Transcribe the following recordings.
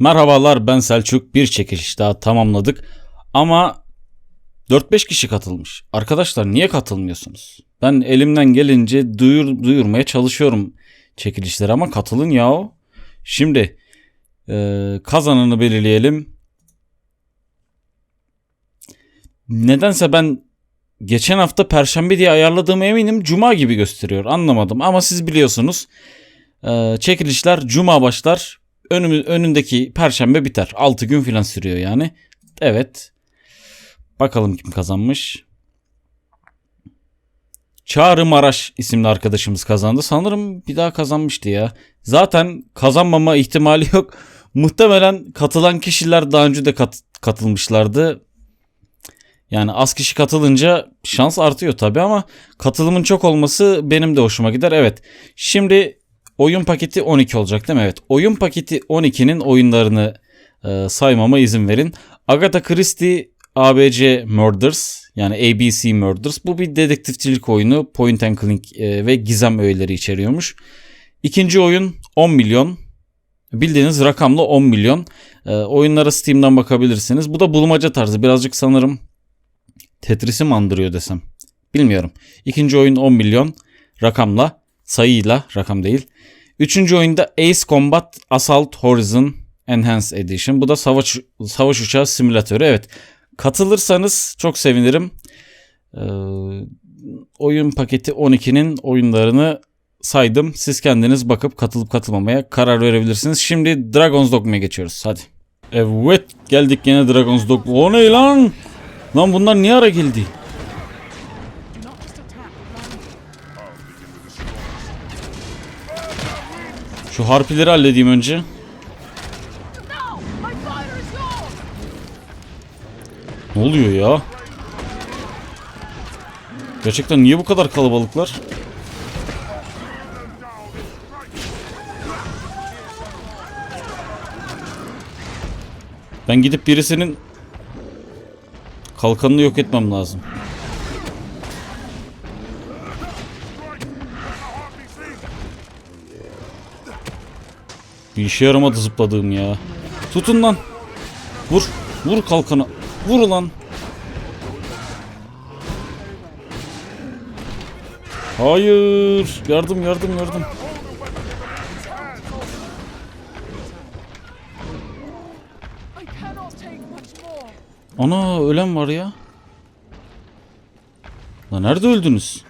Merhabalar ben Selçuk. Bir çekiliş daha tamamladık. Ama 4-5 kişi katılmış. Arkadaşlar niye katılmıyorsunuz? Ben elimden gelince duyur, duyurmaya çalışıyorum çekilişleri ama katılın yahu. Şimdi e, kazananı belirleyelim. Nedense ben geçen hafta perşembe diye ayarladığım eminim cuma gibi gösteriyor. Anlamadım ama siz biliyorsunuz. E, çekilişler cuma başlar. Önümü, önündeki perşembe biter. 6 gün filan sürüyor yani. Evet. Bakalım kim kazanmış. Çağrı Maraş isimli arkadaşımız kazandı. Sanırım bir daha kazanmıştı ya. Zaten kazanmama ihtimali yok. Muhtemelen katılan kişiler daha önce de kat- katılmışlardı. Yani az kişi katılınca şans artıyor tabii ama katılımın çok olması benim de hoşuma gider. Evet. Şimdi oyun paketi 12 olacak değil mi? Evet. Oyun paketi 12'nin oyunlarını e, saymama izin verin. Agatha Christie ABC Murders yani ABC Murders bu bir dedektifçilik oyunu. Point and click e, ve gizem öğeleri içeriyormuş. İkinci oyun 10 milyon. Bildiğiniz rakamla 10 milyon. E, oyunlara Steam'den bakabilirsiniz. Bu da bulmaca tarzı. Birazcık sanırım Tetris'i mi andırıyor desem. Bilmiyorum. İkinci oyun 10 milyon rakamla, sayıyla, rakam değil. Üçüncü oyunda Ace Combat Assault Horizon Enhanced Edition. Bu da savaş savaş uçağı simülatörü. Evet. Katılırsanız çok sevinirim. Ee, oyun paketi 12'nin oyunlarını saydım. Siz kendiniz bakıp katılıp katılmamaya karar verebilirsiniz. Şimdi Dragon's Dogma'ya geçiyoruz. Hadi. Evet geldik yine Dragon's Dogma. O ne lan? Lan bunlar niye ara geldi? Şu harpileri halledeyim önce. Ne oluyor ya? Gerçekten niye bu kadar kalabalıklar? Ben gidip birisinin kalkanını yok etmem lazım. Bir işe yaramadı zıpladığım ya. Tutun lan. Vur. Vur kalkanı. Vur lan. Hayır. Yardım yardım yardım. Ana ölen var ya. Lan nerede öldünüz?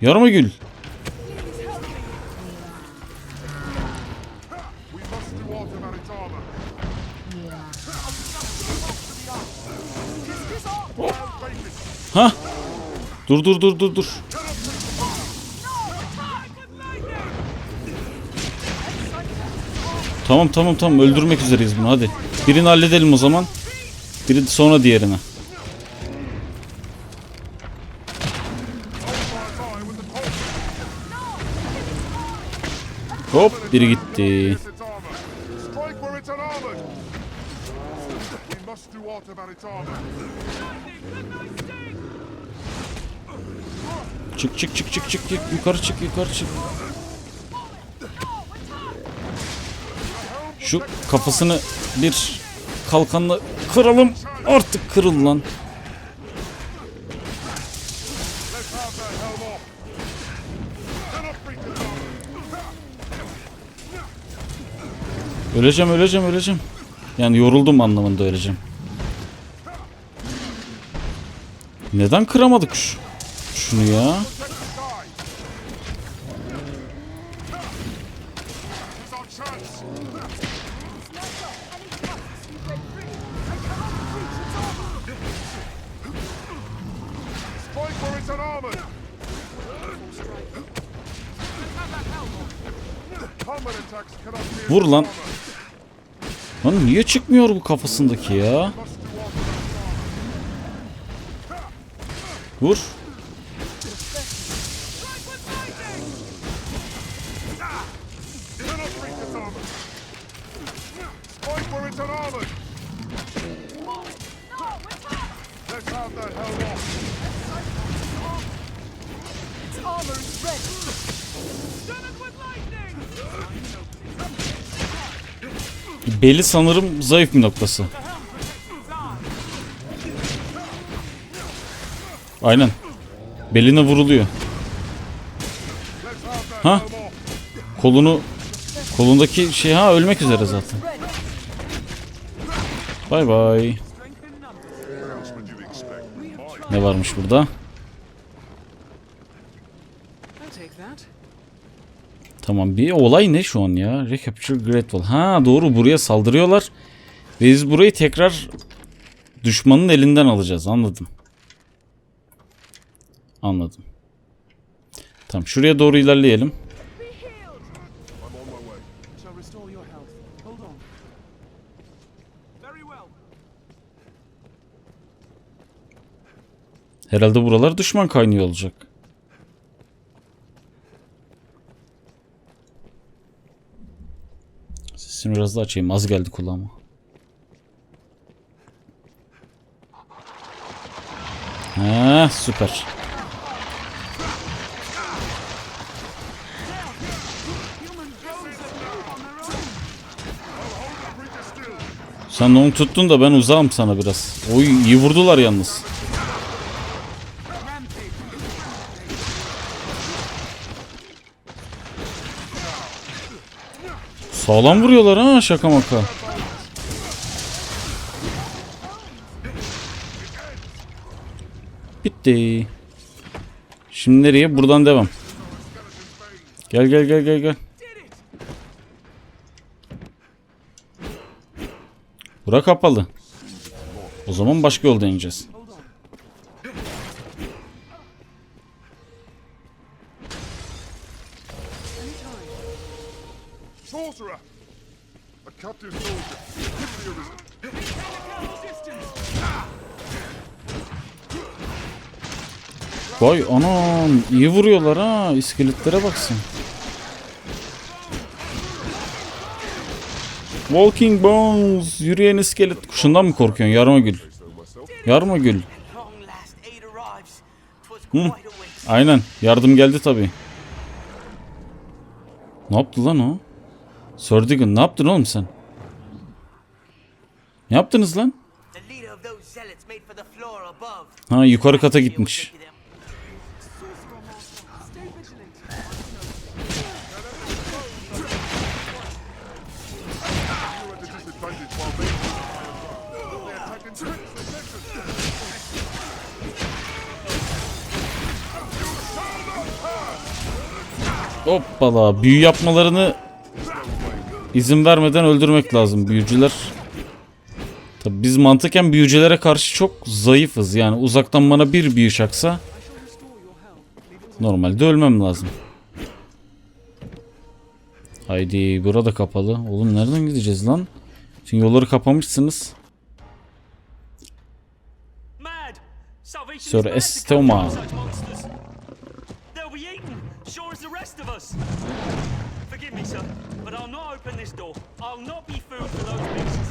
Yarma gül. Dur dur dur dur dur. Tamam tamam tamam öldürmek üzereyiz bunu hadi. Birini halledelim o zaman. Biri sonra diğerine. Hop biri gitti. Çık çık çık çık çık çık yukarı çık yukarı çık. Şu kafasını bir kalkanla kıralım. Artık kırıl lan. Öleceğim öleceğim öleceğim. Yani yoruldum anlamında öleceğim. Neden kıramadık şu, şunu ya? Vur lan. Lan niye çıkmıyor bu kafasındaki ya? Vur. for its armored. No, Let's have that held off. Its armor is ready. Stun. Beli sanırım zayıf bir noktası. Aynen. Beline vuruluyor. Ha? Kolunu kolundaki şey ha ölmek üzere zaten. Bay bay. Ne varmış burada? Tamam bir olay ne şu an ya? Recapture Great Wall. Ha doğru buraya saldırıyorlar. Ve biz burayı tekrar düşmanın elinden alacağız. Anladım. Anladım. Tamam şuraya doğru ilerleyelim. Herhalde buralar düşman kaynıyor olacak. Sesini biraz daha açayım. Az geldi kulağıma. Ha, süper. Sen onu tuttun da ben uzağım sana biraz. Oy iyi vurdular yalnız. Sağlam vuruyorlar ha şaka maka. Bitti. Şimdi nereye? Buradan devam. Gel gel gel gel gel. Bura kapalı. O zaman başka yol deneyeceğiz. Vay anam iyi vuruyorlar ha iskeletlere baksın. Walking Bones yürüyen iskelet kuşundan mı korkuyorsun yarma gül? Yarma gül. long last aid arrives. 'Twas quite a wait. Aynen yardım geldi tabi. Ne yaptı lan o? Sördigan ne yaptın oğlum sen? Ne yaptınız lan? Ha yukarı kata gitmiş. Hoppala büyü yapmalarını izin vermeden öldürmek lazım büyücüler. Tabi biz mantıken büyücülere karşı çok zayıfız. Yani uzaktan bana bir büyü çaksa normalde ölmem lazım. Haydi burada kapalı. Oğlum nereden gideceğiz lan? Şimdi yolları kapamışsınız. Sir Estoma. Us. Forgive me, sir, but I'll not open this door. I'll not be food for those beasts.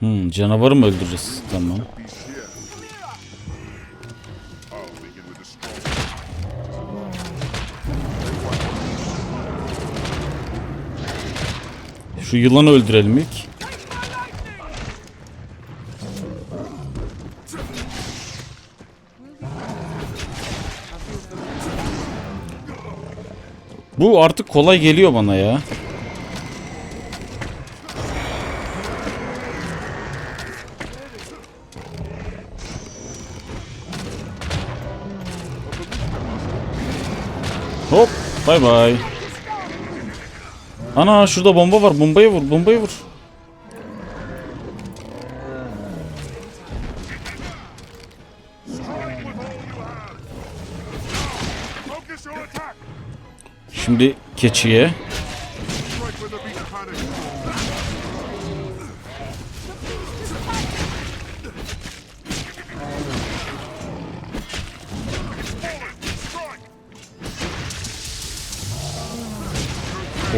Hmm, canavarı mı öldüreceğiz? Tamam. Şu yılanı öldürelim ilk. Bu artık kolay geliyor bana ya. Hop, bay bay. Ana şurada bomba var. Bombayı vur, bombayı vur. Şimdi keçiye.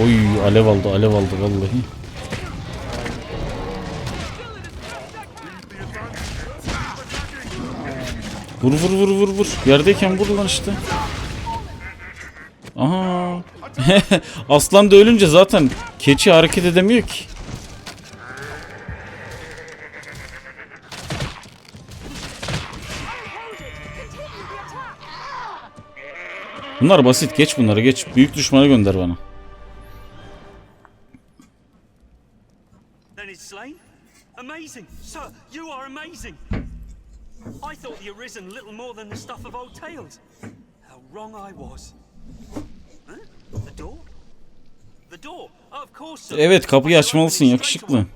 Oy alev aldı, alev aldı vallahi. Vur vur vur vur vur. Yerdeyken vur lan işte. Aha. Aslan da ölünce zaten keçi hareket edemiyor ki. Bunlar basit. Geç bunları geç. Büyük düşmanı gönder bana. I thought the Arisen little more than the stuff of old tales. How wrong I was. Evet kapıyı açmalısın yakışıklı.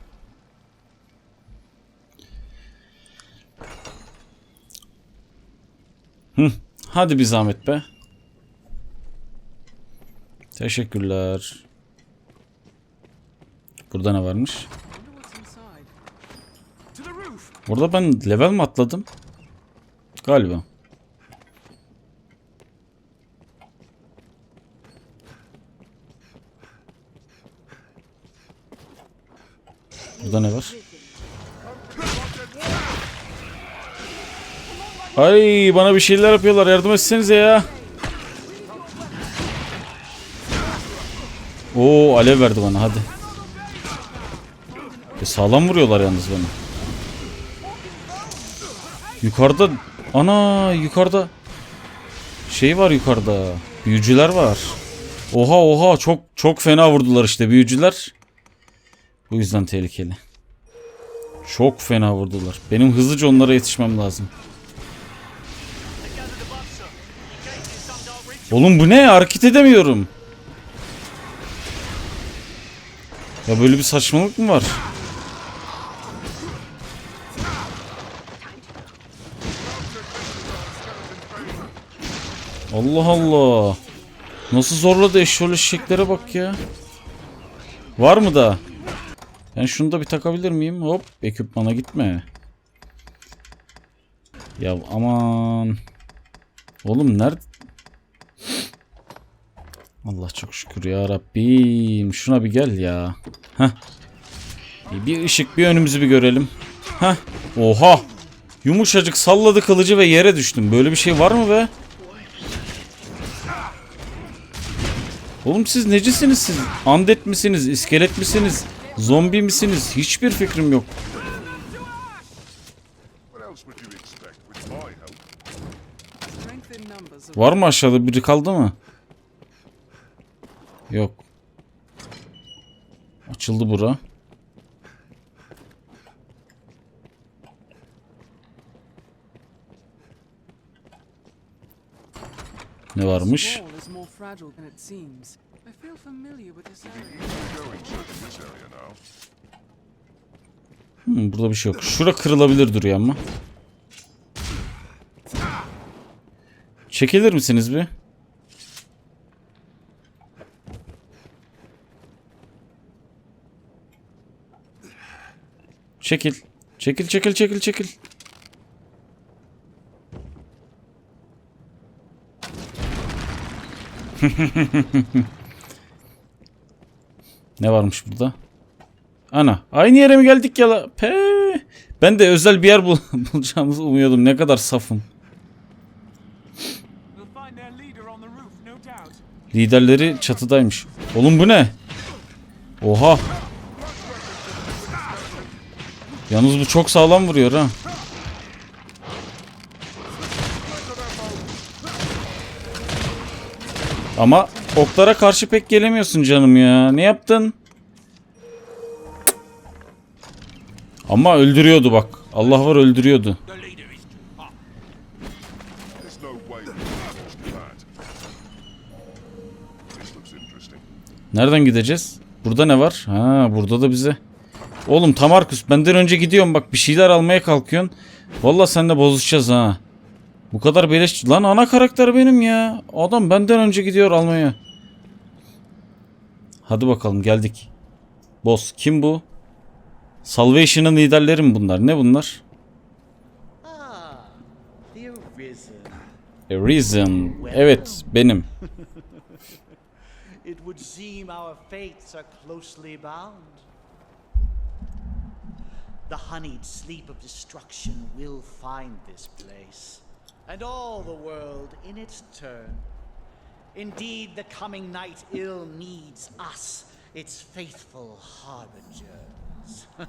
Hı, hadi bir zahmet be. Teşekkürler. Burada ne varmış? Burada ben level mi atladım? Galiba. Burada ne var? Ay bana bir şeyler yapıyorlar. Yardım etsenize ya. Oo alev verdi bana hadi. E, sağlam vuruyorlar yalnız bana. Yukarıda ana yukarıda şey var yukarıda. Büyücüler var. Oha oha çok çok fena vurdular işte büyücüler. Bu yüzden tehlikeli. Çok fena vurdular. Benim hızlıca onlara yetişmem lazım. Oğlum bu ne? Hareket edemiyorum. Ya böyle bir saçmalık mı var? Allah Allah. Nasıl zorladı eşşoğlu eşeklere bak ya. Var mı da? Ben şunu da bir takabilir miyim? Hop ekipmana gitme. Ya aman. Oğlum nerede? Allah çok şükür ya Rabbim. Şuna bir gel ya. Heh. Bir ışık bir önümüzü bir görelim. Heh. Oha. Yumuşacık salladı kılıcı ve yere düştüm. Böyle bir şey var mı be? Oğlum siz necisiniz siz? Undead misiniz? İskelet misiniz? Zombi misiniz? Hiçbir fikrim yok. Var mı aşağıda biri kaldı mı? Yok. Açıldı bura. Ne varmış? I feel familiar with this area. Hmm, burada bir şey yok. Şura kırılabilir duruyor ama. Çekilir misiniz bir? Çekil. Çekil çekil çekil çekil. ne varmış burada? Ana aynı yere mi geldik ya la? Pe. Ben de özel bir yer bul bulacağımızı umuyordum. Ne kadar safım. Liderleri çatıdaymış. Oğlum bu ne? Oha. Yalnız bu çok sağlam vuruyor ha. Ama oklara karşı pek gelemiyorsun canım ya. Ne yaptın? Ama öldürüyordu bak. Allah var öldürüyordu. Nereden gideceğiz? Burada ne var? Ha burada da bize. Oğlum Tamarkus benden önce gidiyorum bak bir şeyler almaya kalkıyorsun. Valla seninle bozuşacağız ha. Bu kadar beleş... Lan ana karakter benim ya. Adam benden önce gidiyor almaya. Hadi bakalım geldik. Boss kim bu? Salvation'ın liderleri mi bunlar? Ne bunlar? A Reason. Evet benim. It would seem our fates are closely bound. The honeyed sleep of destruction will find this place, and all the world in its turn. Indeed, the coming night ill needs us, its faithful harbingers.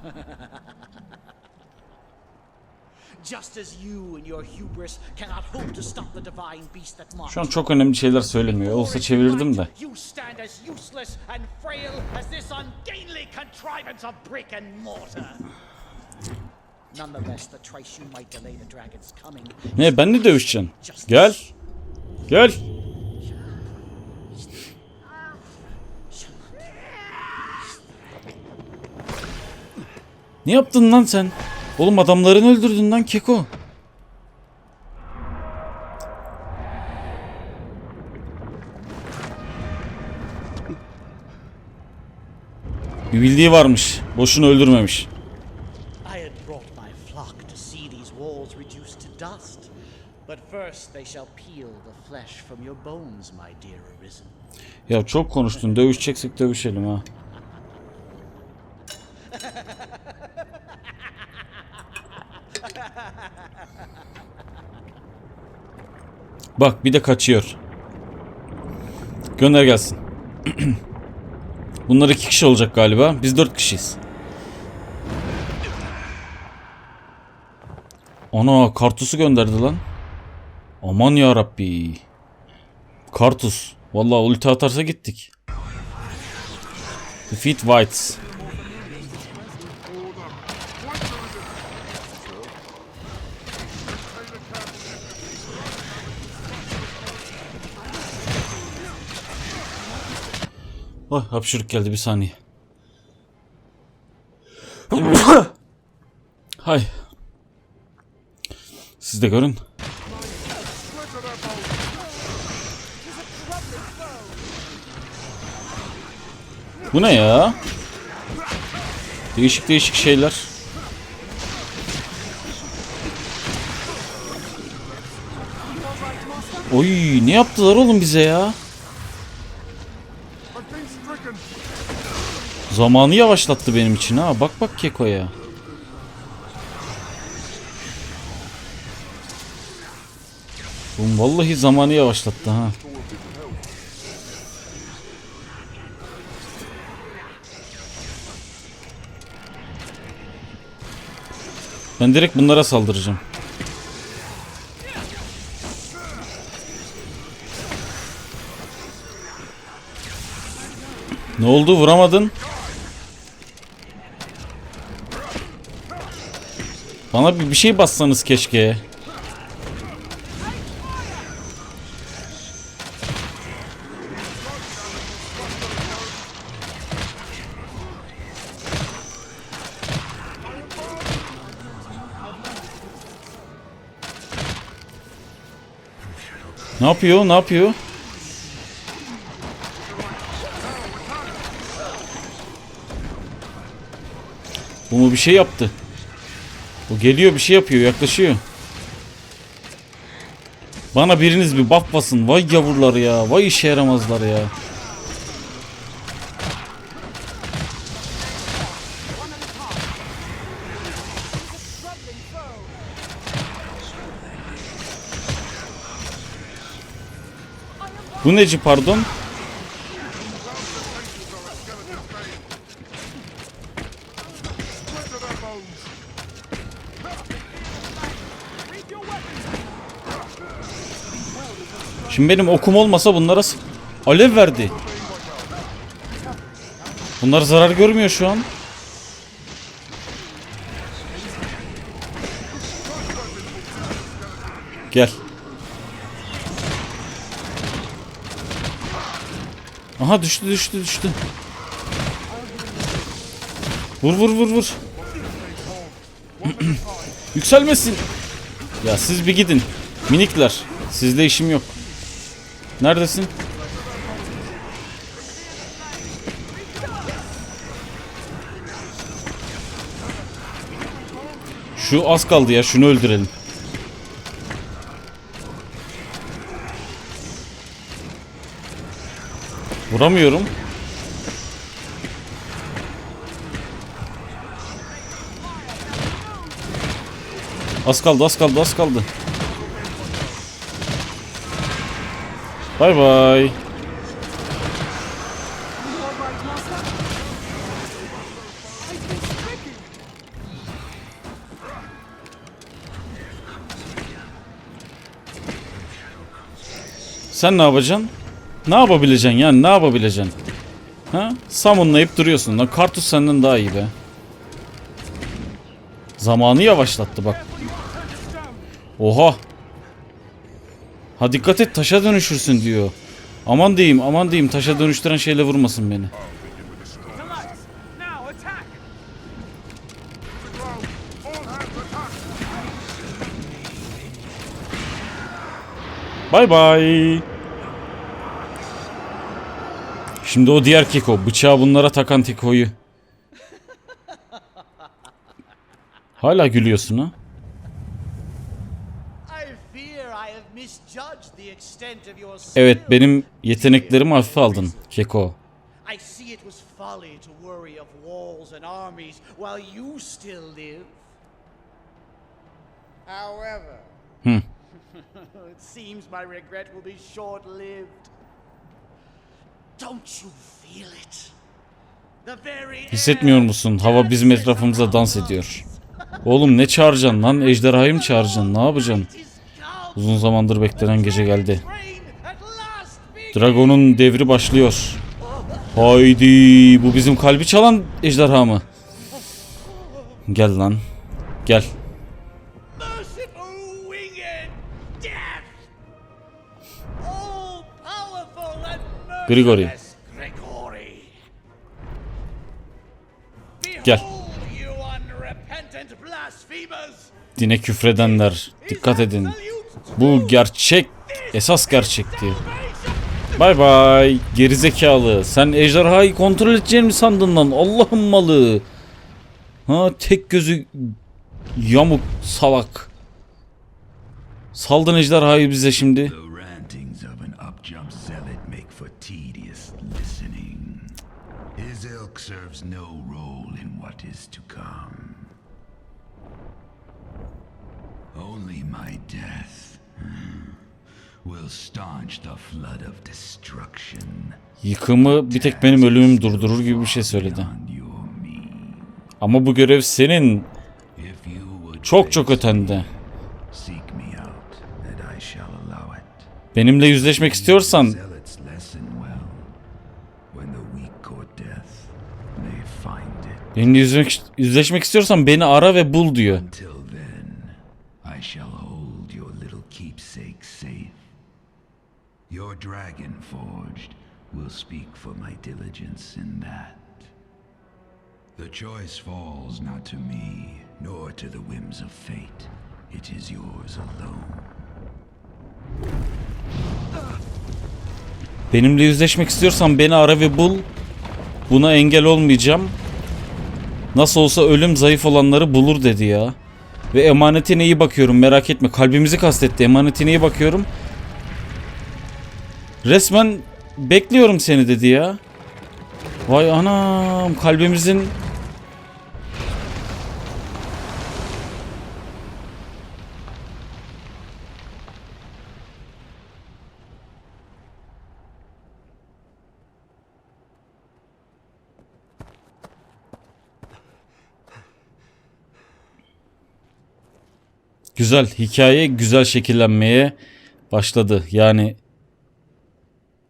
Just as you and your hubris cannot hope to stop the divine beast that marks Şu an çok önemli şeyler söylemiyor. Olsa çevirirdim de. You stand as useless and frail as this ungainly contrivance of brick and mortar. Ne ben ne dövüşeceksin? Gel. Gel. Ne yaptın lan sen? Oğlum adamlarını öldürdün lan Keko. Bir bildiği varmış. Boşuna öldürmemiş. I flock to see these walls reduced to dust. But first they shall peel the flesh from your bones, my dear Arisen. Ya çok konuştun. Dövüşeceksek dövüşelim ha. Bak bir de kaçıyor. Gönder gelsin. Bunlar iki kişi olacak galiba. Biz dört kişiyiz. Ana kartusu gönderdi lan. Aman ya Rabbi. Kartus. Vallahi ulti atarsa gittik. Defeat Whites. Ay hapşırık geldi bir saniye. Siz de görün. Bu ne ya? Değişik değişik şeyler. Oy ne yaptılar oğlum bize ya? Zamanı yavaşlattı benim için ha. Bak bak Keko'ya. Vallahi zamanı yavaşlattı ha. Ben direkt bunlara saldıracağım. Ne oldu vuramadın? Bana bir, şey bassanız keşke. Ne yapıyor? Ne yapıyor? Bu mu bir şey yaptı? Bu geliyor bir şey yapıyor yaklaşıyor. Bana biriniz bir buff basın. Vay yavrular ya. Vay işe yaramazlar ya. Bu neci pardon? Şimdi benim okum olmasa bunlara alev verdi. Bunlar zarar görmüyor şu an. Gel. Aha düştü düştü düştü. Vur vur vur vur. Yükselmesin. Ya siz bir gidin. Minikler. Sizle işim yok. Neredesin? Şu az kaldı ya. Şunu öldürelim. Vuramıyorum. Az kaldı, az kaldı, az kaldı. Bay bay. Sen ne yapacaksın? Ne yapabileceksin yani ne yapabileceksin? Ha? Summonlayıp duruyorsun. Lan Kartus senden daha iyi be. Zamanı yavaşlattı bak. Oha. Ha dikkat et taşa dönüşürsün diyor. Aman diyeyim aman diyeyim taşa dönüştüren şeyle vurmasın beni. Bay bay. Şimdi o diğer keko. Bıçağı bunlara takan kekoyu. Hala gülüyorsun ha? Evet benim yeteneklerimi hafife aldın keko. I see it was folly to worry of walls and armies while you still live. However, it seems my regret will be short-lived. Don't you feel it? The very Hissetmiyor musun? Hava bizim etrafımıza dans ediyor. Oğlum ne çağıracaksın lan? Ejderhayı mı çağıracaksın? Ne yapacaksın? Uzun zamandır beklenen gece geldi. Dragon'un devri başlıyor. Haydi bu bizim kalbi çalan ejderha mı? Gel lan. Gel. Grigori. Gel. Dine küfredenler. Dikkat edin. Bu gerçek. Esas gerçekti. Bay bay. Gerizekalı. Sen ejderhayı kontrol edeceğini mi sandın lan? Allah'ın malı. Ha tek gözü yamuk salak. Saldın ejderhayı bize şimdi. The rantings of an upjump zealot make for tedious listening. His ilk serves no role in what is to come. Only my death hmm, will staunch the flood of destruction Yıkımı bir tek benim ölümüm durdurur gibi bir şey söyledi. Ama bu görev senin çok çok ötende. Benimle yüzleşmek istiyorsan Zealots listen well. When the weak court death, they find it. Benimle yüzleşmek, yüzleşmek istiyorsan beni ara ve bul diyor. Your dragon forged will speak for my diligence in that. The choice falls not to me, nor to the whims of fate. It is yours alone. Benimle yüzleşmek istiyorsan beni ara ve bul. Buna engel olmayacağım. Nasıl olsa ölüm zayıf olanları bulur dedi ya. Ve emanetine iyi bakıyorum merak etme. Kalbimizi kastetti. Emanetine iyi bakıyorum. Resmen bekliyorum seni dedi ya. Vay anam kalbimizin Güzel. Hikaye güzel şekillenmeye başladı. Yani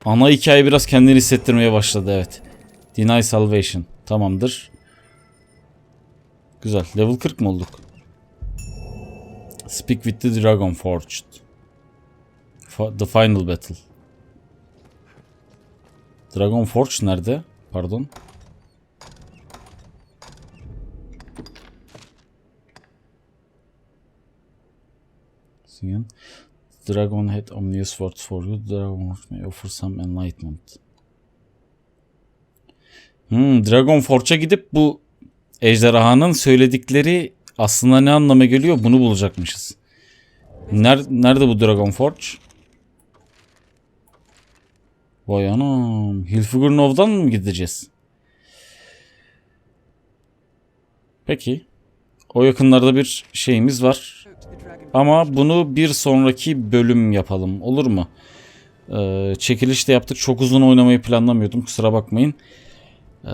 ana hikaye biraz kendini hissettirmeye başladı evet. Deny Salvation. Tamamdır. Güzel. Level 40 mı olduk? Speak with the Dragon Forged. The Final Battle. Dragon Forge nerede? Pardon. Again. Dragon had ominous words for you. Dragon may offer some enlightenment. Hmm, Dragon Forge'a gidip bu ejderhanın söyledikleri aslında ne anlama geliyor bunu bulacakmışız. Ner nerede bu Dragon Forge? Vay anam. Hilfigurnov'dan mı gideceğiz? Peki. O yakınlarda bir şeyimiz var. Out to the dragon. Ama bunu bir sonraki bölüm yapalım. Olur mu? Ee, çekiliş de yaptık. Çok uzun oynamayı planlamıyordum. Kusura bakmayın. Ee,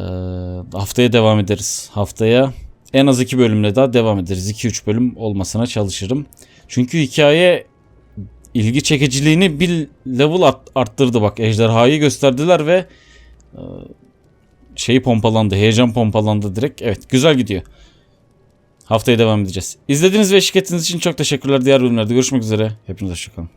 haftaya devam ederiz. Haftaya en az iki bölümle daha devam ederiz. 2-3 bölüm olmasına çalışırım. Çünkü hikaye ilgi çekiciliğini bir level art- arttırdı bak. Ejderhayı gösterdiler ve e, şeyi pompalandı. Heyecan pompalandı direkt. Evet güzel gidiyor. Haftaya devam edeceğiz. İzlediğiniz ve eşlik ettiğiniz için çok teşekkürler. Diğer bölümlerde görüşmek üzere. Hepinize hoşçakalın.